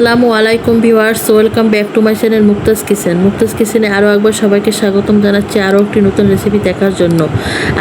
আসসালামু আলাইকুম viewers, welcome back to my channel Mukta's kitchen. Mukta's কিচেনে আরও একবার সবাইকে স্বাগতম জানাচ্ছি আরও একটি নতুন রেসিপি দেখার জন্য।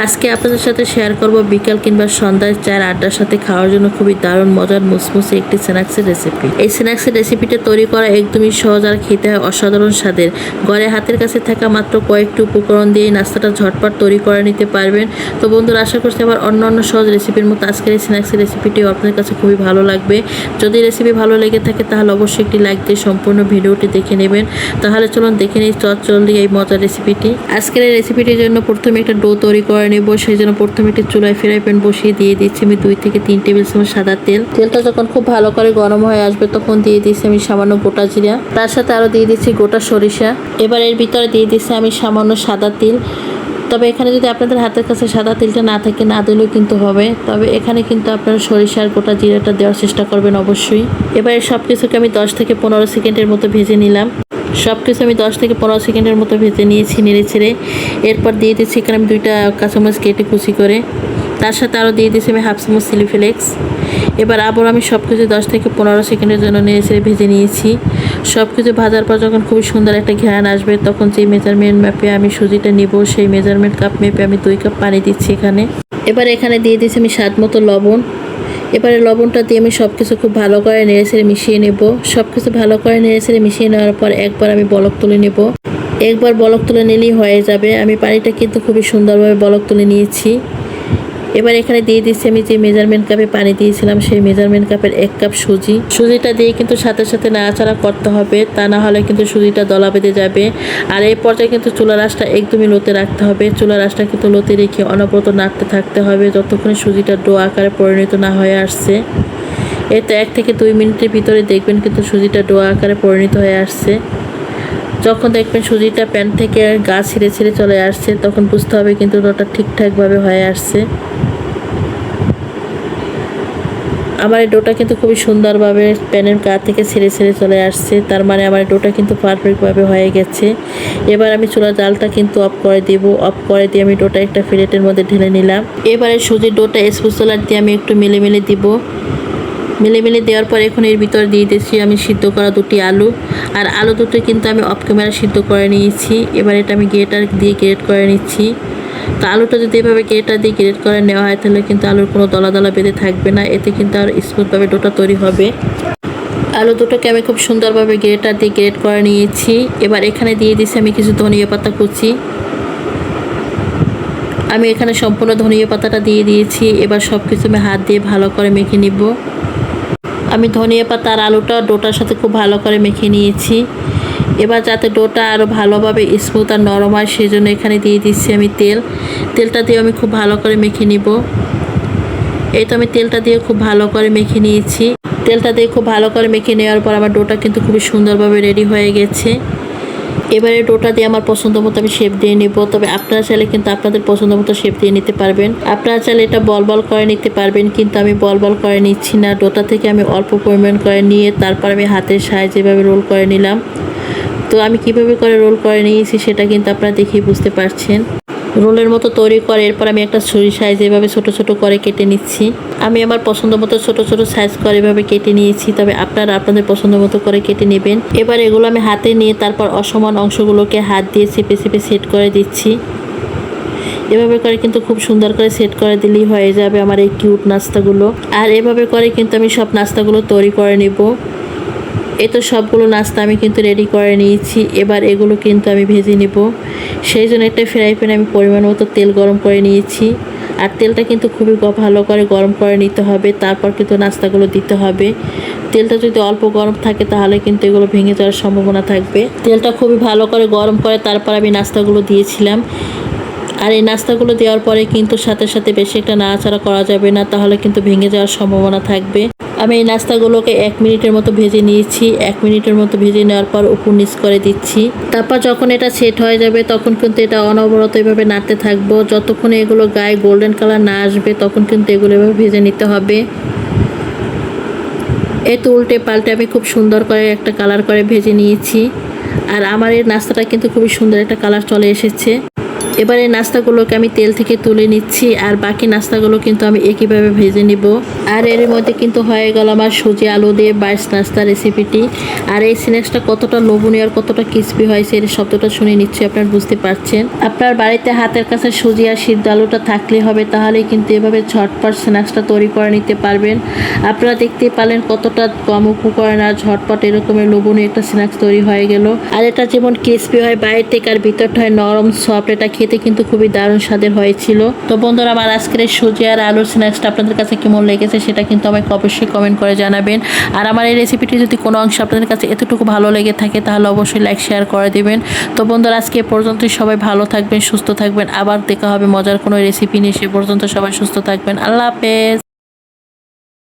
আজকে আপনাদের সাথে শেয়ার করব বিকাল কিংবা সন্ধ্যায় চায়ের আড্ডার সাথে খাওয়ার জন্য খুবই দারুণ, মজার, মুসমুসে একটি স্ন্যাক্সের রেসিপি এই স্ন্যাক্সের রেসিপিটা তৈরি করা একদমই সহজ আর খেতে হয় অসাধারণ স্বাদের। ঘরে হাতের কাছে থাকা মাত্র কয়েকটি উপকরণ দিয়ে নাস্তাটা ঝটপট তৈরি করে নিতে পারবেন। তো বন্ধুরা, আশা করছি আবার অন্য অন্য সহজ রেসিপির মতো আজকের এই স্ন্যাক্সের রেসিপিটিও আপনাদের কাছে খুবই ভালো লাগবে। যদি রেসিপি ভালো লেগে থাকে তাহলে অবশ্যই একটি লাইক দিয়ে সম্পূর্ণ ভিডিওটি দেখে নেবেন। তাহলে চলুন দেখে নিই চট জলদি এই মজার রেসিপিটি আজকের এই রেসিপিটির জন্য প্রথমে একটা ডো তৈরি করে নেব, সেই জন্য প্রথমে একটি চুলায় ফ্রাই প্যান বসিয়ে দিয়ে দিচ্ছি আমি দুই থেকে তিন টেবিল চামচ সাদা তেল। তেলটা যখন খুব ভালো করে গরম হয়ে আসবে তখন দিয়ে দিচ্ছি আমি সামান্য গোটা জিরা। তার সাথে আরও দিয়ে দিচ্ছি গোটা সরিষা। এবার এর ভিতরে দিয়ে দিচ্ছি আমি সামান্য সাদা তিল। তবে এখানে যদি আপনাদের হাতের কাছে সাদা তেলটা না থাকে, না দিলেও কিন্তু হবে। তবে এখানে কিন্তু আপনারা সরিষার গোটা জিরাটা দেওয়ার চেষ্টা করবেন অবশ্যই। এবার সব কিছুকে আমি দশ থেকে পনেরো সেকেন্ডের মতো ভেজে নিলাম। সব কিছু আমি দশ থেকে পনেরো সেকেন্ডের মতো ভেজে নিয়েছি নেড়ে ছেড়ে। এরপর দিয়ে দিচ্ছি এখানে আমি দুইটা কাঁচামরিচ কেটে কুচি করে। তার সাথে আরও দিয়ে দিচ্ছি আমি হাফ চামচ চিলি ফ্লেক্স। এবার আবার আমি সব কিছু দশ থেকে পনেরো সেকেন্ডের জন্য নেড়ে ভেজে নিয়েছি। সব কিছু ভাজার পর যখন খুবই সুন্দর একটা ঘ্রাণ আসবে, তখন যে মেজারমেন্ট ম্যাপে আমি সুজিটা নিব, সেই মেজারমেন্ট কাপ মেপে আমি দুই কাপ পানি দিচ্ছি এখানে। এবার এখানে দিয়ে দিয়েছি আমি স্বাদ মতো লবণ। এবারে লবণটা দিয়ে আমি সব কিছু খুব ভালো করে নেড়ে ছেড়ে মিশিয়ে নেব। সব কিছু ভালো করে নেড়ে ছেড়ে মিশিয়ে নেওয়ার পর একবার আমি বলক তুলে নেব। একবার বলক তুলে নিলেই হয়ে যাবে। আমি পানিটা কিন্তু খুবই সুন্দরভাবে বলক তুলে নিয়েছি। এবার এখানে দিয়ে দিচ্ছি আমি যে মেজারমেন্ট কাপে পানি দিয়েছিলাম, সেই মেজারমেন্ট কাপের এক কাপ সুজি। সুজিটা দিয়ে কিন্তু সাথে সাথে নাড়াচাড়া করতে হবে, তা না হলে কিন্তু সুজিটা দলা বেঁধে যাবে। আর এই পর্যায়ে কিন্তু চুলার আঁচটা একদমই লোতে রাখতে হবে। চুলার আঁচটা কিন্তু লোতে রেখে অনবরত নাড়তে থাকতে হবে, যতক্ষণে সুজিটা ডো আকারে পরিণত না হয়ে আসছে। এতে এক থেকে দুই মিনিটের ভিতরে দেখবেন কিন্তু সুজিটা ডো আকারে পরিণত হয়ে আসছে। যখন দেখবেন সুজিটা প্যান থেকে গা ছিঁড়ে ছিঁড়ে চলে আসছে, তখন বুঝতে হবে কিন্তু ওটা ঠিকঠাকভাবে হয়ে আসছে। আমার এই ডোটা কিন্তু খুবই সুন্দরভাবে প্যানের গা থেকে ছেড়ে ছেড়ে চলে আসছে। তার মানে আমার ডোটা কিন্তু পারফেক্টভাবে হয়ে গেছে। এবার আমি চুলা জালটা কিন্তু অফ করে দেব। অফ করে দিয়ে আমি ডোটা একটা প্লেটের মধ্যে ঢেলে নিলাম। এবারে সুজির ডোটা স্পেশালার দিয়ে আমি একটু মেলে মেলে দিব। মেলে মেলে দেওয়ার পর এখন এর ভিতরে দিয়ে দিচ্ছি আমি সিদ্ধ করা দুটি আলু। আর আলু দুটো কিন্তু আমি অফ ক্যামেরা সিদ্ধ করে নিয়েছি। এবার এটা আমি গ্রেটার দিয়ে গ্রেট করে নিচ্ছি। তো আলুটা যদি এভাবে গ্রেটার দিয়ে গ্রেট করে নেওয়া হয়, তাহলে কিন্তু আলুর কোনো দলা দলা বেঁধে থাকবে না। এতে কিন্তু আর স্মুথভাবে ডোটা তৈরি হবে। আলু দুটোকে আমি খুব সুন্দরভাবে গ্রেটার দিয়ে গ্রেট করে নিয়েছি। এবার এখানে দিয়ে দিচ্ছি আমি কিছু ধনিয়া পাতা কুচি। আমি এখানে সম্পূর্ণ ধনিয়া পাতাটা দিয়ে দিয়েছি। এবার সব কিছু আমি হাত দিয়ে ভালো করে মেখে নিব। আমি ধনিয়া পাতা আর আলুটা ডোটার সাথে খুব ভালো করে মেখে নিয়েছি। এবার যাতে ডোটা আরও ভালোভাবে স্মুথ আর নরম হয় সেই জন্য এখানে দিয়ে দিচ্ছি আমি তেল। তেলটা দিয়ে আমি খুব ভালো করে মেখে নিব। এই তো আমি তেলটা দিয়ে খুব ভালো করে মেখে নিয়েছি। তেলটা দিয়ে খুব ভালো করে মেখে নেওয়ার পর আমার ডোটা কিন্তু খুবই সুন্দরভাবে রেডি হয়ে গেছে। এবারে ডোটা দিয়ে আমার পছন্দ মতো আমি শেপ দিয়ে নেব। তবে আপনারা চাইলে কিন্তু আপনাদের পছন্দ মতো শেপ দিয়ে নিতে পারবেন। আপনারা চাইলে এটা বল বল করে নিতে পারবেন, কিন্তু আমি বল বল করে নিচ্ছি না। ডোটা থেকে আমি অল্প পরিমাণ করে নিয়ে তারপর আমি হাতের সাহায্যে এভাবে রোল করে নিলাম। তো আমি কীভাবে করে রোল করে নিয়েছি সেটা কিন্তু আপনারা দেখেই বুঝতে পারছেন। রোলের মতো তৈরি করে, এরপর আমি একটা ছুরি সাইজ এভাবে ছোট ছোট করে কেটে নিচ্ছি। আমি আমার পছন্দ মতো ছোট ছোট সাইজ করে এভাবে কেটে নিয়েছি, তবে আপনারা আপনাদের পছন্দ মতো করে কেটে নেবেন। এবার এগুলো আমি হাতে নিয়ে তারপর অসমান অংশগুলোকে হাত দিয়ে চেপে চেপে সেট করে দিচ্ছি। এভাবে করে কিন্তু খুব সুন্দর করে সেট করে দিলেই হয়ে যাবে আমার এই কিউট নাস্তাগুলো। আর এভাবে করে কিন্তু আমি সব নাস্তাগুলো তৈরি করে নেব। এই তো সবগুলো নাস্তা আমি কিন্তু রেডি করে নিয়েছি। এবার এগুলো কিন্তু আমি ভেজে নেব। সেই জন্য একটা ফ্রাই প্যানে আমি পরিমাণ মতো তেল গরম করে নিয়েছি। আর তেলটা কিন্তু খুবই ভালো করে গরম করে নিতে হবে। তারপর কিন্তু নাস্তাগুলো দিতে হবে। তেলটা যদি অল্প গরম থাকে তাহলে কিন্তু এগুলো ভেঙে যাওয়ার সম্ভাবনা থাকবে। তেলটা খুবই ভালো করে গরম করে তারপর আমি নাস্তাগুলো দিয়েছিলাম। আর এই নাস্তাগুলো দেওয়ার পরে কিন্তু সাথে সাথে বেশি একটা নাড়াচাড়া করা যাবে না। তাহলে কিন্তু ভেঙে যাওয়ার সম্ভাবনা থাকবে। আমি এই নাস্তাগুলোকে এক মিনিটের মতো ভেজে নিয়েছি। এক মিনিটের মতো ভেজে নেওয়ার পর উপর নিচ করে দিচ্ছি। তারপর যখন এটা সেট হয়ে যাবে, তখন কিন্তু এটা অনবরত এভাবে নাড়তে থাকব। যতক্ষণ এগুলো গায়ে গোল্ডেন কালার না আসবে, তখন কিন্তু এগুলো এভাবে ভেজে নিতে হবে। এই তো উল্টে পাল্টে আমি খুব সুন্দর করে একটা কালার করে ভেজে নিয়েছি। আর আমার এই নাস্তাটা কিন্তু খুবই সুন্দর একটা কালার চলে এসেছে। এবারে নাস্তাগুলোকে আমি তেল থেকে তুলে নিচ্ছি, আর বাকি নাস্তাগুলো কিন্তু আমি একইভাবে ভেজে নিব। আর এর মধ্যে কিন্তু হয়ে গেল আমার সুজি আলু দিয়ে বাইশ নাস্তা রেসিপিটি। আর এই স্ন্যাক্সটা কতটা লোভনীয় আর কতটা ক্রিস্পি হয়েছে এর শব্দটা শুনে নিশ্চয়ই আপনার বুঝতে পারছেন। আপনার বাড়িতে হাতের কাছে সুজি আর সিদ্ধ আলুটা থাকলে হবে, তাহলেই কিন্তু এভাবে ঝটপট স্ন্যাক্সটা তৈরি করে নিতে পারবেন। আপনারা দেখতে পারলেন কতটা কম উপকরণ আর ঝটপট এরকমের লোভনীয় একটা স্ন্যাক্স তৈরি হয়ে গেল। আর এটা যেমন ক্রিস্পি হয়, বাইরে থেকে আর ভিতরটা হয় নরম সফট এটা খেতে কিন্তু খুবই দারুণ স্বাদের হয়েছিল। তো বন্ধুরা, আমার আজকের সুজি আর আলুর স্ন্যাক্সটা আপনাদের কাছে কেমন লেগেছে সেটা কিন্তু আমাকে অবশ্যই কমেন্ট করে জানাবেন। আর আমার এই রেসিপিটি যদি কোনো অংশ আপনাদের কাছে এতটুকু ভালো লেগে থাকে, তাহলে অবশ্যই লাইক শেয়ার করে দেবেন। তো বন্ধুরা, আজকে পর্যন্তই সবাই ভালো থাকবেন, সুস্থ থাকবেন। আবার দেখা হবে মজার কোনো রেসিপি নিয়ে, সে পর্যন্ত সবাই সুস্থ থাকবেন। আল্লাহ হাফেজ।